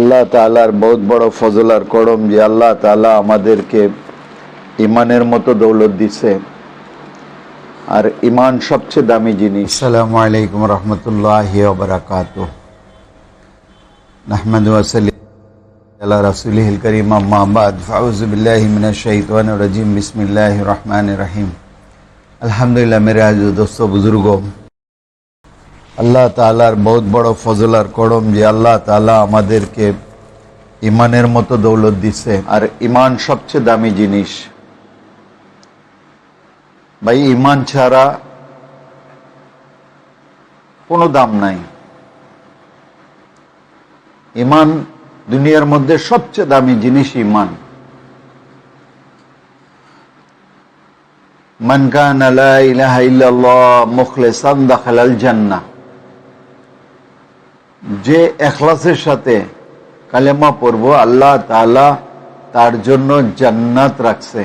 আল্লাহ তালার বহুত বড় ফজলার করম যে আল্লাহ তালা আমাদেরকে ইমানের মতো দৌলত দিছে। আর ইমান সবচেয়ে দামি জিনিস। আসসালামু আলাইকুম রহমতুল্লাহ ওবরাকাত নাহমদ কারীম, আম্মা বাদ। ফাউযু বিল্লাহি রাজিম। বিসমিল্লাহির রহমানির রহিম। আলহামদুলিল্লাহ মেরে আজ দোস্ত বুজুর্গ আল্লাহ তাআলার বহুত বড় ফজল আর করম যে আল্লাহ তাআলা আমাদেরকে ইমানের মতো দৌলত দিছে। আর ইমান সবচেয়ে দামি জিনিস। ভাই ইমান ছাড়া কোনো দাম নাই। ইমান দুনিয়ার মধ্যে সবচেয়ে দামি জিনিস ইমান মান কানা লা ইলাহা ইল্লাল্লাহ মুখলিসান দাখালাল যে এখলাসের সাথে কালেমা পড়ব, আল্লাহ তাআলা তার জন্য জান্নাত রাখছে।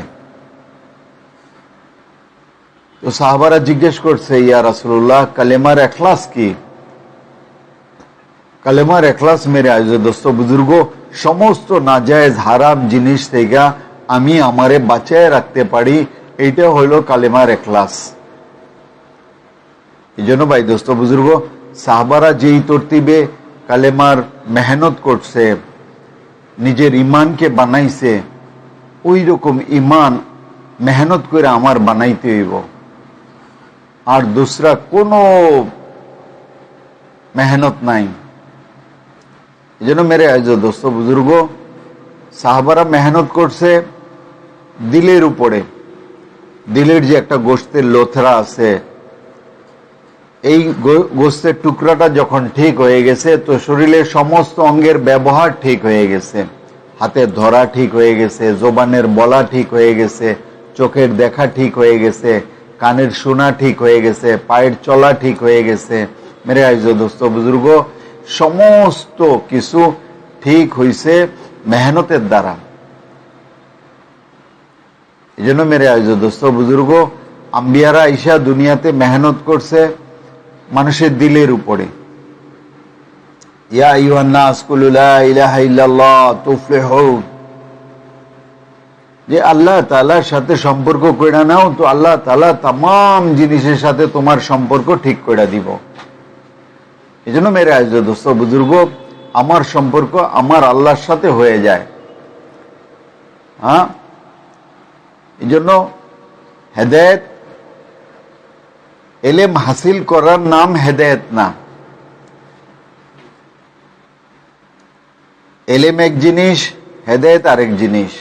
তো সাহাবারা জিজ্ঞেস করছে, ইয়া রাসূলুল্লাহ, কালেমার এখলাস কি? কালেমার এখলাস মেরে আজ দোস্ত বুজুর্গ, সমস্ত নাজায়েজ হারাম জিনিস থেকে আমি আমারে বাঁচায় রাখতে পারি, এইটা হইল কালেমার এখলাস। এই জন্য ভাই দোস্ত বুজুর্গ, সাহাবারা যেই তরতিবে কালেমার মেহনত করছে, নিজের ইমানকে বানাইছে ওই রকম ইমান মেহনত করে আমার বানাইতে হইব। আর দুসরা কোনো মেহনত নাই। এই জন্য মেরে আজ দোস্ত বুজুর্গ, সাহাবারা মেহনত করছে দিলের উপরে। দিলের যে একটা গোস্তের লোথরা আছে এই গোস্তের টুকরাটা যখন ঠিক হয়ে গেছে, তো শরীরের সমস্ত অঙ্গের ব্যবহার ঠিক হয়ে গেছে। হাতের ধরা ঠিক হয়ে গেছে, জোবানের বলা ঠিক হয়ে গেছে, চোখের দেখা ঠিক হয়ে গেছে, কানের শোনা ঠিক হয়ে গেছে, পায়ের চলা ঠিক হয়ে গেছে। মেরে আইজ দোস্ত, বুজুর্গ, সমস্ত কিছু ঠিক হইছে মেহনতের দ্বারা। এই জন্য মেরে আইজ দোস্ত, বুজুর্গ, আম্বিয়ারা ঈশা দুনিয়াতে মেহনত করছে। মানুষের দিলের উপরে। যে আল্লাহ তাআলার সাথে সম্পর্ক কইরা নাও, তো আল্লাহ তাআলা তাম জিনিসের সাথে তোমার সম্পর্ক ঠিক করে দিব। এই জন্য মেরে আজ দোস্ত, বুজুর্গ, আমার সম্পর্ক আমার আল্লাহর সাথে হয়ে যায়। হ্যাঁ? এই জন্য হেদায়ত এলেম হাসিল করার নাম হেদায়ত না। এলেম এক জিনিস, হেদায়ত আরেক জিনিস।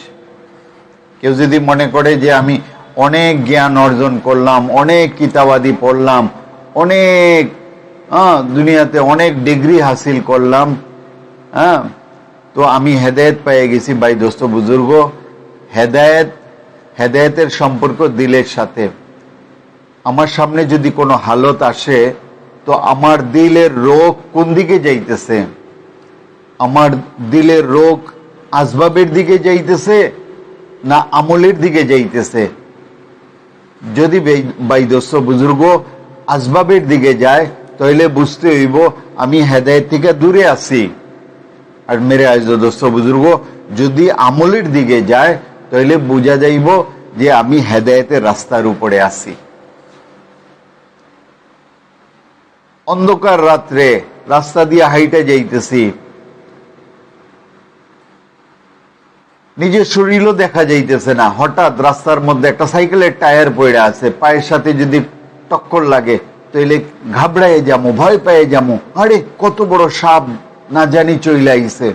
কেউ যদি মনে করে যে আমি অনেক জ্ঞান অর্জন করলাম, অনেক কিতাবাদি পড়লাম, অনেক দুনিয়াতে অনেক ডিগ্রি হাসিল করলাম হ্যাঁ তো আমি হেদায়েত পেয়ে গেছি ভাই দোস্ত বুজুর্গ। হেদায়েত, হেদায়েতের সম্পর্ক দিলের সাথে। আমার সামনে যদি কোনো হালত আসে, তো আমার দিলের রোগ কোন দিকে যাইতেছে? আমার দিলের রোগ আসবাবের দিকে যাইতেছে না আমলের দিকে যাইতেছে? যদি বাইদস্য বুজুর্গ আসবাবের দিকে যায় তাহলে বুঝতে হইব আমি হেদায়ত থেকে দূরে আছি। আর মেরে আজদস্য বুজুর্গ, যদি আমলের দিকে যায় তাহলে বোঝা যাইব যে আমি হেদায়তের রাস্তার উপরে আছি। অন্ধকার রাত্রে রাস্তা দিয়ে হাইটে যাইতেছি। নিজের শরীরও দেখা যাইতেছে না। হঠাৎ রাস্তার মধ্যে একটা সাইকেলের টায়ার পড়ে আছে। পায়ের সাথে যদি টক্কর লাগে, তাইলে ঘাবড়ায় যামো, ভয় পেয়ে যামো। আরে, কত বড় সাপ না জানি চইলে আইছে।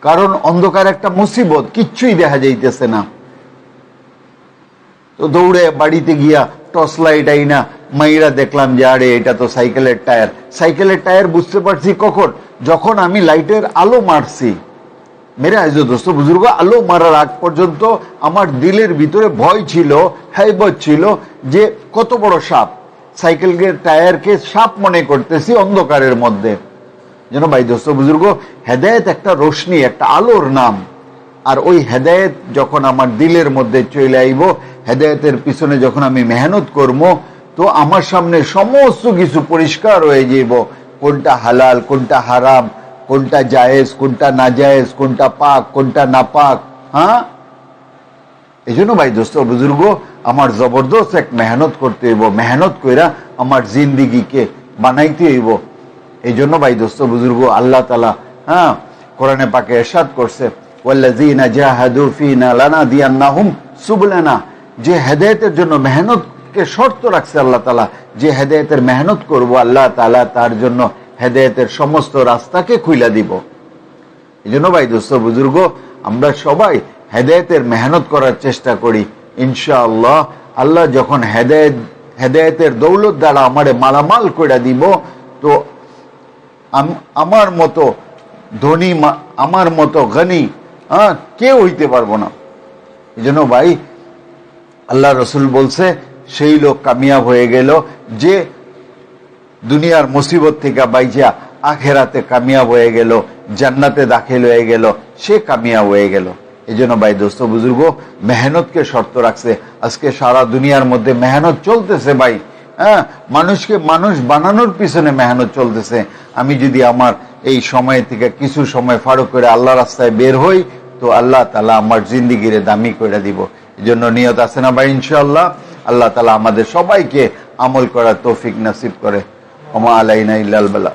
কারণ অন্ধকার একটা মুসিবত, কিচ্ছুই দেখা যাইতেছে না। তো দৌড়ে বাড়িতে গিয়া টর্চ লাইট আইনা মাইরা দেখলাম যে, আরে, এটা তো সাইকেলের টায়ার। সাইকেলের টায়ার বুঝতে পারছি কখন? যখন আমি লাইটের আলো মারছি। মেরে আজ দোস্ত, বুজুর্গ, আলো মারার আগ পর্যন্ত আমার দিলের ভিতরে ভয় ছিল হাইবত ছিল যে, কত বড় সাপ। সাইকেলের টায়ারকে সাপ মনে করতেছি অন্ধকারের মধ্যে। যেন ভাই দোস্ত, বুজুর্গ, হেদায়েত একটা রোশনি, একটা আলোর নাম। আর ওই হেদায়েত যখন আমার দিলের মধ্যে চলে আইব, হেদায়েতের পিছনে যখন আমি মেহনত করব তো আমার সামনে সমস্ত কিছু পরিষ্কার হয়ে যাইব কোনটা হালাল, কোনটা হারাম, কোনটা জায়েজ, কোনটা না জায়েজ কোনটা পাক, কোনটা না পাক হ্যাঁ? এই জন্য ভাই দোস্ত, বুজুর্গ, আমার জবরদস্ত এক মেহনত করতে হইব। মেহনত কইরা আমার জিন্দিগিকে বানাইতে হইব। এই জন্য ভাই দোস্ত, বুজুর্গ, আল্লাহ তালা হ্যাঁ কোরআনে পাকে এরশাদ করছে যে হেদায়েতের জন্য মেহনতকে শর্ত রাখছে আল্লাহ তালা যে হেদায়েতের মেহনত করব, আল্লাহ তাআলা তার জন্য হেদায়েতের সমস্ত রাস্তাকে খুইলা দিব। এই জন্য ভাই দোস্ত, বুজুর্গ, আমরা সবাই হেদায়েতের মেহনত করার চেষ্টা করি, ইনশাআল্লাহ। আল্লাহ যখন হেদায়েত, হেদায়েতের দৌলত দ্বারা আমারে মালামাল করে দিব, তো আমার মতো ধনী আমার মতো গনি হ্যাঁ কেউ হইতে পারব না। এই জন্য ভাই, আল্লাহ রসুল বলছে সেই লোক কামিয়াব হয়ে গেল যে দুনিয়ার মুসিবত থেকে বাইজা আখেরাতে কামিয়াব হয়ে গেল, জান্নাতে দাখিল হয়ে গেল, সে কামিয়াব হয়ে গেল। এই জন্য ভাই দোস্ত, বুজুর্গ, মেহনতকে শর্ত রাখছে। আজকে সারা দুনিয়ার মধ্যে মেহনত চলতেছে ভাই হ্যাঁ? মানুষকে মানুষ বানানোর পিছনে মেহনত চলতেছে। আমি যদি আমার এই সময় থেকে কিছু সময় ফারুক করে আল্লাহ রাস্তায় বের হই, তো আল্লাহ তালা আমার জিন্দিগিরে দামি করে দিব। এই জন্য নিয়ত আছে না ভাই ইনশাল্লাহ আল্লাহ তালা আমাদের সবাইকে আমল করার তৌফিক নাসিব করে। ওমা আলাইনা ইল্লাল বালা।